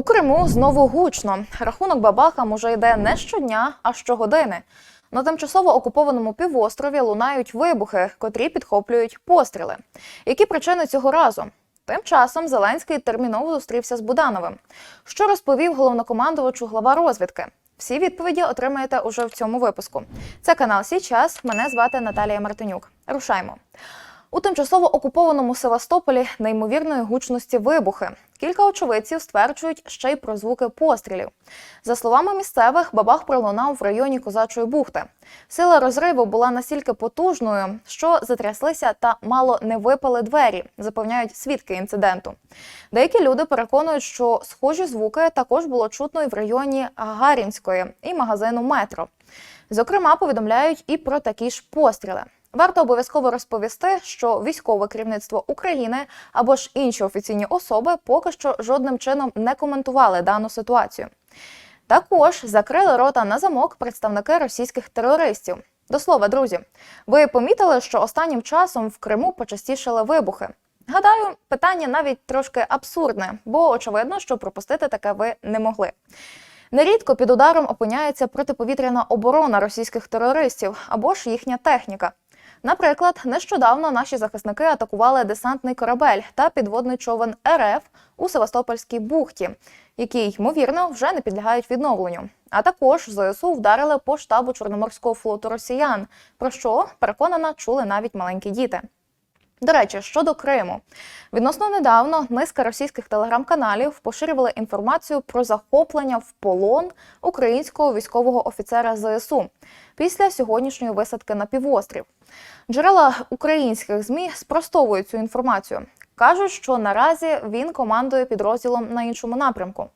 У Криму знову гучно. Рахунок бабахам уже йде не щодня, а щогодини. На тимчасово окупованому півострові лунають вибухи, котрі підхоплюють постріли. Які причини цього разу? Тим часом Зеленський терміново зустрівся з Будановим. Що розповів головнокомандувачу глава розвідки? Всі відповіді отримаєте уже в цьому випуску. Це канал Січас. Мене звати Наталія Мартинюк. Рушаймо. У тимчасово окупованому Севастополі неймовірної гучності вибухи. Кілька очевидців стверджують ще й про звуки пострілів. За словами місцевих, бабах пролунав в районі Козачої бухти. Сила розриву була настільки потужною, що затряслися та мало не випали двері, запевняють свідки інциденту. Деякі люди переконують, що схожі звуки також було чутно і в районі Гагарінської і магазину Метро. Зокрема, повідомляють і про такі ж постріли. Варто обов'язково розповісти, що військове керівництво України або ж інші офіційні особи поки що жодним чином не коментували дану ситуацію. Також закрили рота на замок представники російських терористів. До слова, друзі, ви помітили, що останнім часом в Криму почастішали вибухи. Гадаю, питання навіть трошки абсурдне, бо очевидно, що пропустити таке ви не могли. Нерідко під ударом опиняється протиповітряна оборона російських терористів або ж їхня техніка. Наприклад, нещодавно наші захисники атакували десантний корабель та підводний човен РФ у Севастопольській бухті, які ймовірно вже не підлягають відновленню. А також ЗСУ вдарили по штабу Чорноморського флоту росіян, про що переконана чули навіть маленькі діти. До речі, щодо Криму, відносно недавно низка російських телеграм-каналів поширювали інформацію про захоплення в полон українського військового офіцера ЗСУ після сьогоднішньої висадки на півострів. Джерела українських змі спростовують цю інформацію. кажуть, що наразі він командує підрозділом на іншому напрямку.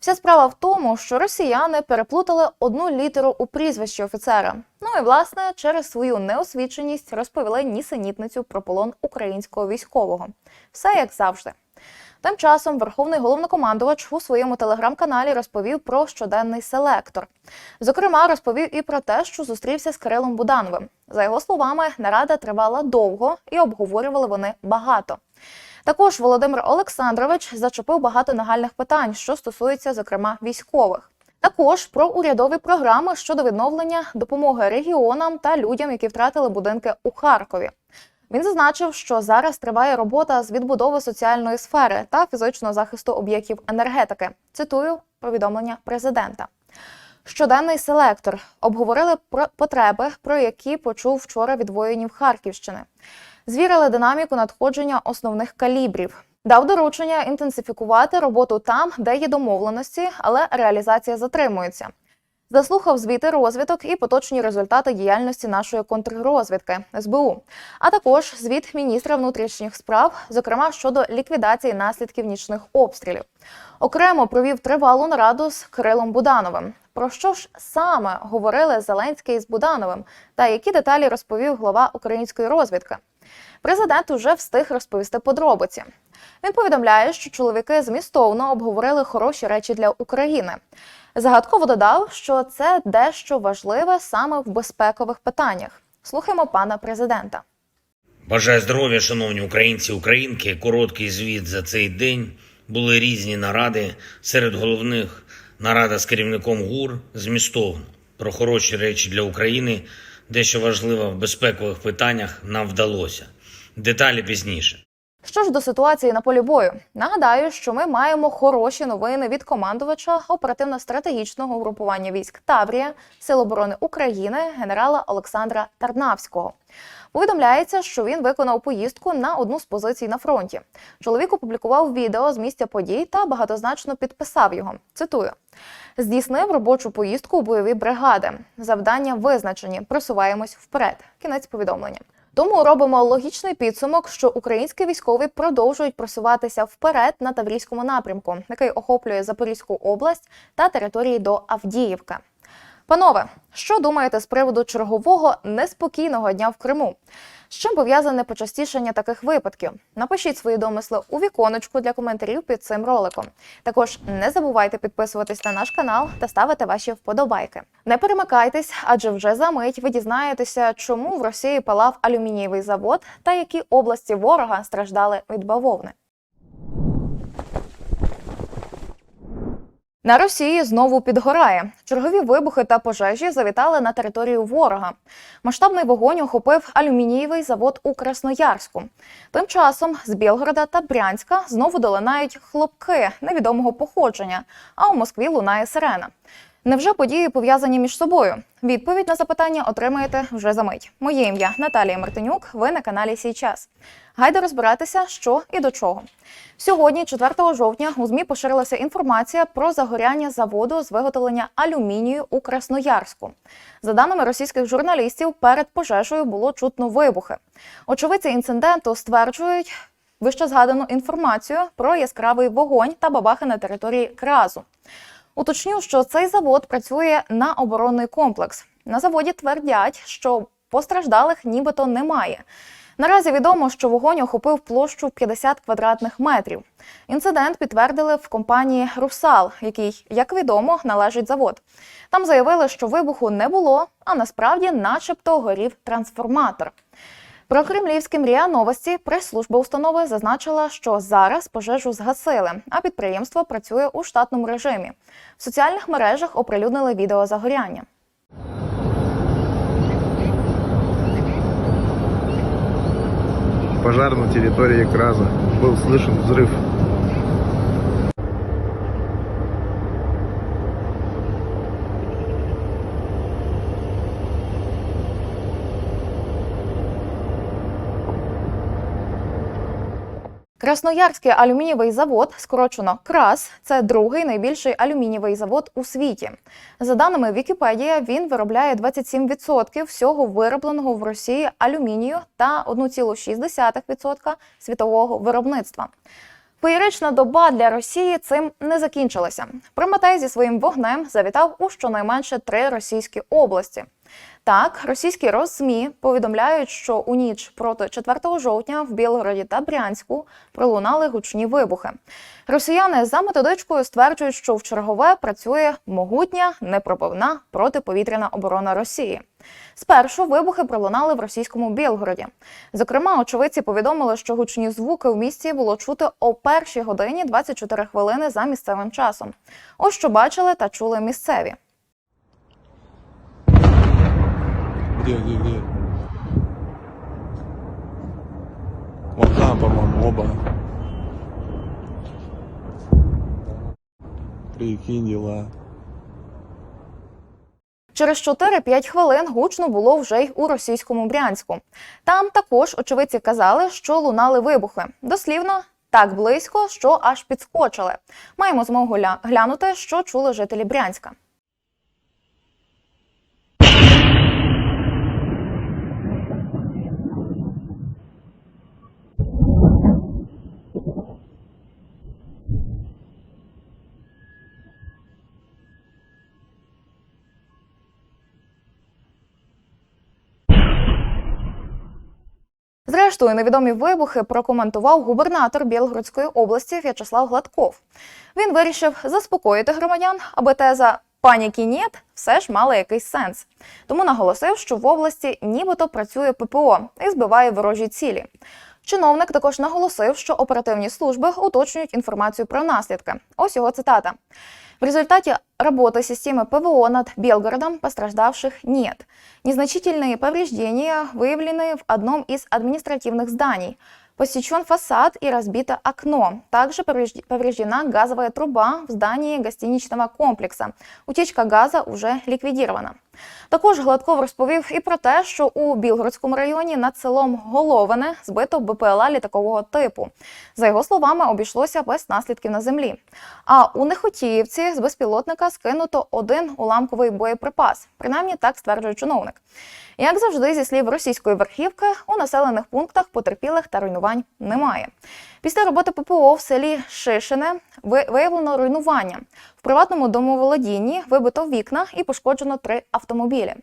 Вся справа в тому, що росіяни переплутали одну літеру у прізвищі офіцера. Ну і власне через свою неосвіченість розповіли нісенітницю про полон українського військового. Все як завжди. Тим часом верховний головнокомандувач у своєму телеграм-каналі розповів про щоденний селектор. Зокрема, розповів і про те, що зустрівся з Кирилом Будановим. За його словами, нарада тривала довго і обговорювали вони багато. Також Володимир Олександрович зачепив багато нагальних питань, що стосуються, зокрема, військових. Також про урядові програми щодо відновлення допомоги регіонам та людям, які втратили будинки у Харкові. Він зазначив, що зараз триває робота з відбудови соціальної сфери та фізичного захисту об'єктів енергетики. Цитую повідомлення президента. Щоденний селектор обговорили про потреби, про які почув вчора від воїнів Харківщини. Звірили динаміку надходження основних калібрів. Дав доручення інтенсифікувати роботу там, де є домовленості, але реалізація затримується. Заслухав звіти розвиток і поточні результати діяльності нашої контррозвідки СБУ, а також звіт міністра внутрішніх справ, зокрема щодо ліквідації наслідків нічних обстрілів. Окремо провів тривалу нараду з Кирилом Будановим. Про що ж саме говорили Зеленський з Будановим, та які деталі розповів глава української розвідки? Президент уже встиг розповісти подробиці. Він повідомляє, що чоловіки змістовно обговорили хороші речі для України. Загадково додав, що це дещо важливе саме в безпекових питаннях. Слухаємо пана президента. Бажаю здоров'я, шановні українці, українки. Короткий звіт за цей день. Були різні наради. Серед головних нарада з керівником ГУР змістовно про хороші речі для України. Дещо важливо в безпекових питаннях нам вдалося. Деталі пізніше. Що ж до ситуації на полі бою, нагадаю, що ми маємо хороші новини від командувача оперативно-стратегічного угрупування військ Таврія Сил оборони України генерала Олександра Тарнавського. Повідомляється, що він виконав поїздку на одну з позицій на фронті. Чоловік опублікував відео з місця подій та багатозначно підписав його. Цитую: здійснив робочу поїздку у бойові бригади. Завдання визначені. Просуваємось вперед. Кінець повідомлення. Тому робимо логічний підсумок, що українські військові продовжують просуватися вперед на Таврійському напрямку, який охоплює Запорізьку область та території до Авдіївки. Панове, що думаєте з приводу чергового неспокійного дня в Криму? З чим пов'язане почастішення таких випадків? Напишіть свої домисли у віконечку для коментарів під цим роликом. Також не забувайте підписуватись на наш канал та ставити ваші вподобайки. Не перемикайтесь, адже вже за мить ви дізнаєтеся, чому в Росії палав алюмінієвий завод та які області ворога страждали від бавовни. На Росії знову підгорає. Чергові вибухи та пожежі завітали на територію ворога. Масштабний вогонь охопив алюмінієвий завод у Красноярську. Тим часом з Білгорода та Брянська знову долинають хлопки невідомого походження, а у Москві лунає сирена. Невже події пов'язані між собою? Відповідь на запитання отримаєте вже за мить. Моє ім'я Наталія Мартинюк. Ви на каналі Сій час. Гайде розбиратися, що і до чого. Сьогодні, 4 жовтня, у ЗМІ поширилася інформація про загоряння заводу з виготовлення алюмінію у Красноярську. За даними російських журналістів, перед пожежею було чутно вибухи. Очевидці інциденту стверджують вище згадану інформацію про яскравий вогонь та бабахи на території Кразу. Уточню, що цей завод працює на оборонний комплекс. На заводі твердять, що постраждалих нібито немає. Наразі відомо, що вогонь охопив площу в 50 квадратних метрів. Інцидент підтвердили в компанії Русал, який, як відомо, належить завод. Там заявили, що вибуху не було, а насправді, начебто, горів трансформатор. Про кремлівські мрія новості прес-служба установи зазначила, що зараз пожежу згасили, а підприємство працює у штатному режимі. В соціальних мережах оприлюднили відео загоряння. Пожар на территории Краза. Был слышен взрыв. Красноярський алюмінієвий завод, скорочено КРАС, це другий найбільший алюмінієвий завод у світі. За даними Вікіпедія, він виробляє 27% всього виробленого в Росії алюмінію та 1,6% світового виробництва. Феєрична доба для Росії цим не закінчилася. Прометей зі своїм вогнем завітав у щонайменше три російські області. Так, російські роззмі повідомляють, що у ніч проти 4 жовтня в Білгороді та Брянську пролунали гучні вибухи. Росіяни за методичкою стверджують, що в чергове працює могутня непробивна протиповітряна оборона Росії. Спершу вибухи пролунали в російському Білгороді. Зокрема, очевидці повідомили, що гучні звуки в місті було чути о першій годині 24 хвилини за місцевим часом. Ось що бачили та чули місцеві. Где, где, где? Вот там, по-моему, оба. Прикинь дела. Через 4-5 хвилин гучно було вже й у російському Брянську. Там також очевидці казали, що лунали вибухи. Дослівно так близько, що аж підскочили. Маємо змогу глянути, що чули жителі Брянська. Зрештою, невідомі вибухи прокоментував губернатор Білгородської області В'ячеслав Гладков. Він вирішив заспокоїти громадян, аби теза паніки нєт все ж мала якийсь сенс. Тому наголосив, що в області нібито працює ППО і збиває ворожі цілі. Чиновник також наголосив, що оперативні служби уточнюють інформацію про наслідки. Ось його цитата. В результате работы системы ПВО над Белгородом пострадавших нет. Незначительные повреждения выявлены в одном из административных зданий. Посечен фасад и разбито окно. Также поврежд- повреждена газовая труба в здании гостиничного комплекса. Утечка газа уже ліквідірована. Також Гладков розповів і про те, що у Білгородському районі над селом Головине збито БПЛА літакового типу. За його словами, обійшлося без наслідків на землі. А у Нехотіївці з безпілотника скинуто один уламковий боєприпас. Принаймні так стверджує чиновник. Як завжди, зі слів російської верхівки, у населених пунктах потерпілих та руйнувань немає. Після роботи ППО в селі Шишине виявлено руйнування. В приватному домоволодінні вибито вікна і пошкоджено три автомобілі.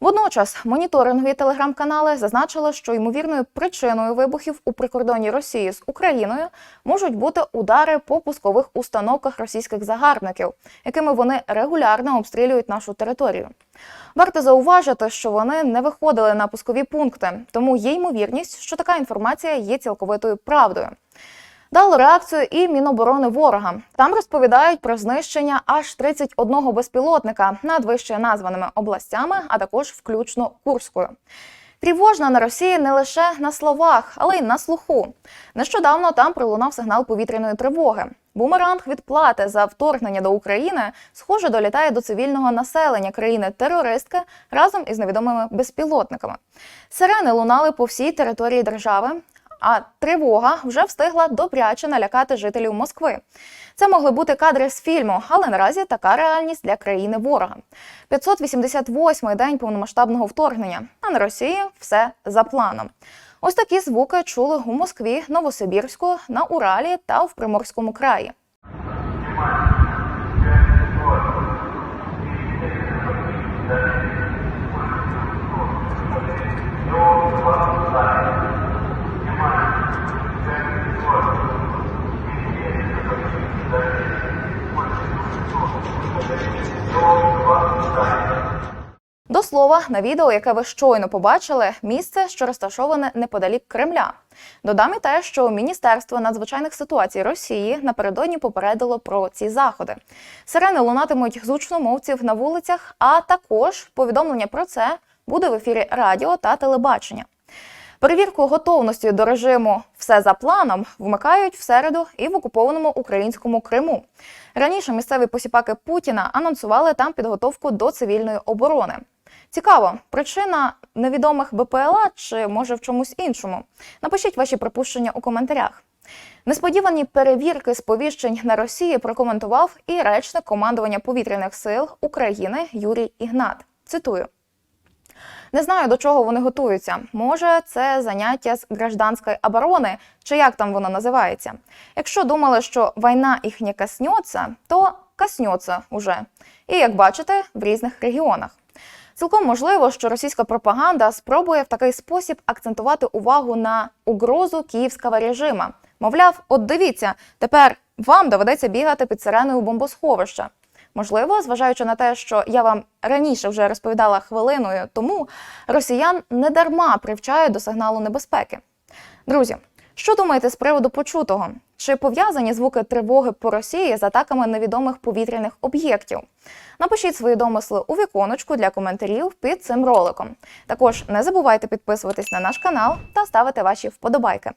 Водночас моніторингові телеграм-канали зазначили, що ймовірною причиною вибухів у прикордонні Росії з Україною можуть бути удари по пускових установках російських загарбників, якими вони регулярно обстрілюють нашу територію. Варто зауважити, що вони не виходили на пускові пункти, тому є ймовірність, що така інформація є цілковитою правдою. Дало реакцію і Міноборони ворога. Там розповідають про знищення аж 31 безпілотника над вище названими областями, а також включно Курською. Тривожна на Росії не лише на словах, але й на слуху. Нещодавно там пролунав сигнал повітряної тривоги. Бумеранг відплати за вторгнення до України, схоже, долітає до цивільного населення країни-терористки разом із невідомими безпілотниками. Сирени лунали по всій території держави. А тривога вже встигла добряче налякати жителів Москви. Це могли бути кадри з фільму, але наразі така реальність для країни ворога. 588-й день повномасштабного вторгнення. А на Росії все за планом. Ось такі звуки чули у Москві, Новосибірську, на Уралі та в Приморському краї. До слова, на відео, яке ви щойно побачили, місце, що розташоване неподалік Кремля. Додам і те, що Міністерство надзвичайних ситуацій Росії напередодні попередило про ці заходи. Сирени лунатимуть з гучномовців на вулицях, а також повідомлення про це буде в ефірі радіо та телебачення. Перевірку готовності до режиму все за планом вмикають в середу і в окупованому українському Криму. Раніше місцеві посіпаки Путіна анонсували там підготовку до цивільної оборони. Цікаво, причина невідомих БПЛА чи може в чомусь іншому? Напишіть ваші припущення у коментарях. Несподівані перевірки сповіщень на Росії прокоментував і речник командування повітряних сил України Юрій Ігнат. Цитую. Не знаю, до чого вони готуються. Може, це заняття з гражданської оборони, чи як там воно називається. Якщо думали, що війна їх не коснеться, то коснеться уже. І як бачите, в різних регіонах. Цілком можливо, що російська пропаганда спробує в такий спосіб акцентувати увагу на угрозу київського режима. Мовляв, от дивіться, тепер вам доведеться бігати під сиреною бомбосховища. Можливо, зважаючи на те, що я вам раніше вже розповідала хвилиною тому, росіян не дарма привчають до сигналу небезпеки. Друзі, що думаєте з приводу почутого? Чи пов'язані звуки тривоги по Росії з атаками невідомих повітряних об'єктів? Напишіть свої домисли у віконочку для коментарів під цим роликом. Також не забувайте підписуватись на наш канал та ставити ваші вподобайки.